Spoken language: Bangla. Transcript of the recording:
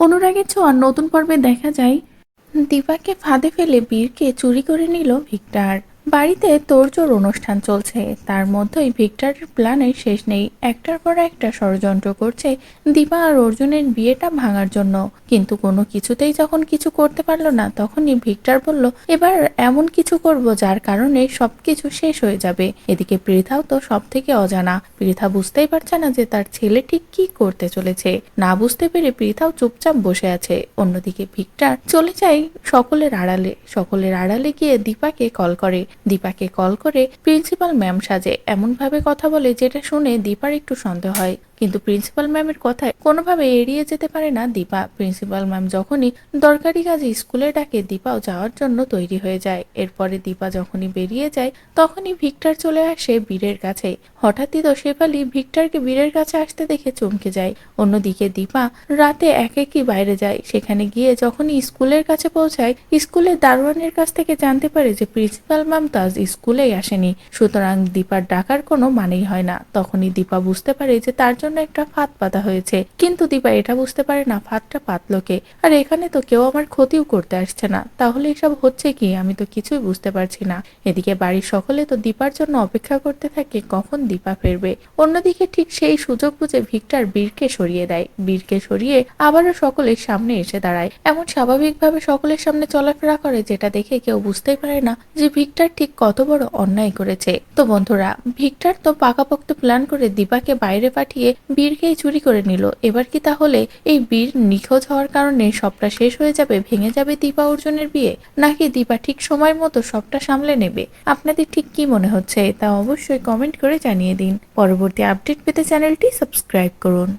অনুরাগের ছোঁয়ার নতুন পর্বে দেখা যায়। দীপাকে ফাঁদে ফেলে বীরকে চুরি করে নিল ভিক্টর। বাড়িতে তোড়জোড় অনুষ্ঠান চলছে। তার মধ্যেই ভিক্টরের প্ল্যানের শেষ নেই। একটার পর একটা ষড়যন্ত্র করছে দীপা আর অর্জুনের বিয়েটা ভাঙার জন্য। কিন্তু কোনো কিছুতেই যখন কিছু করতে পারল না, তখনই ভিক্টর বলল, এবার এমন কিছু করব যার কারণে সবকিছু শেষ হয়ে যাবে। এদিকে পৃথাও তো সব থেকে অজানা। পৃথা বুঝতেই পারছে না যে তার ছেলে ঠিক কি করতে চলেছে। না বুঝতে পেরে পৃথাও চুপচাপ বসে আছে। অন্যদিকে ভিক্টর চলে যায় সকলের আড়ালে। সকলের আড়ালে গিয়ে দীপাকে কল করে। দীপাকে কল করে প্রিন্সিপাল ম্যাম সাজে এমনভাবে কথা বলে যেটা শুনে দীপার একটু সন্দেহ হয়। কিন্তু প্রিন্সিপাল ম্যামের কথায় কোনোভাবে এড়িয়ে যেতে পারে না দীপা। প্রিন্সিপাল ম্যাম যখনই দরকারি কাজে স্কুলে ডাকে, দীপাও যাওয়ার জন্য তৈরি হয়ে যায়। এরপরে দীপা যখনই বেরিয়ে যায়, তখনই ভিক্টর চলে আসে বীরের কাছে। হঠাৎই তো শেফালি ভিক্টরকে বীরের কাছে আসতে দেখে চমকে যায়। অন্যদিকে দীপা রাতে এক একই বাইরে যায়। সেখানে গিয়ে যখনই স্কুলের কাছে পৌঁছায় স্কুলের দারোয়ানের কাছ থেকে জানতে পারে যে প্রিন্সিপাল ম্যাম তো আজ স্কুলেই আসেনি। সুতরাং দীপার ডাকার কোনো মানেই হয় না। তখনই দীপা বুঝতে পারে যে তার জন্য একটা ফাঁদ পাতা হয়েছে। কিন্তু দীপা এটা বুঝতে পারে না ফাঁদটা পাতলোকে আর এখানে তো কেউ আমার ক্ষতিও করতে আসছে না। তাহলে এসব হচ্ছে কি? আমি তো কিছুই বুঝতে পারছি না। এদিকে বাড়ির সকলে তো দীপার জন্য অপেক্ষা করতে থাকে, কখন দীপা ফিরবে? অন্যদিকে ঠিক সেই সুযোগ বুঝে ভিক্টর বীরকে সরিয়ে দেয়। বীরকে সরিয়ে আবারও সকলের সামনে এসে দাঁড়ায়। এমন স্বাভাবিকভাবে সকলের সামনে চলাফেরা করে যেটা দেখে কেউ বুঝতেই পারে না যে ভিক্টর ঠিক কত বড় অন্যায় করেছে। তো বন্ধুরা, ভিক্টর তো পাকাপোক্ত প্ল্যান করে দীপাকে বাইরে পাঠিয়ে বীরকেই চুরি করে নিল। এবার কি তাহলে এই বীর নিখোঁজ হওয়ার কারণে সবটা শেষ হয়ে যাবে, ভেঙে যাবে দীপা অর্জুনের বিয়ে? নাকি দীপা ঠিক সময় মতো সবটা সামলে নেবে? আপনাদের ঠিক কি মনে হচ্ছে তা অবশ্যই কমেন্ট করে জানিয়ে দিন। পরবর্তী আপডেট পেতে চ্যানেলটি সাবস্ক্রাইব করুন।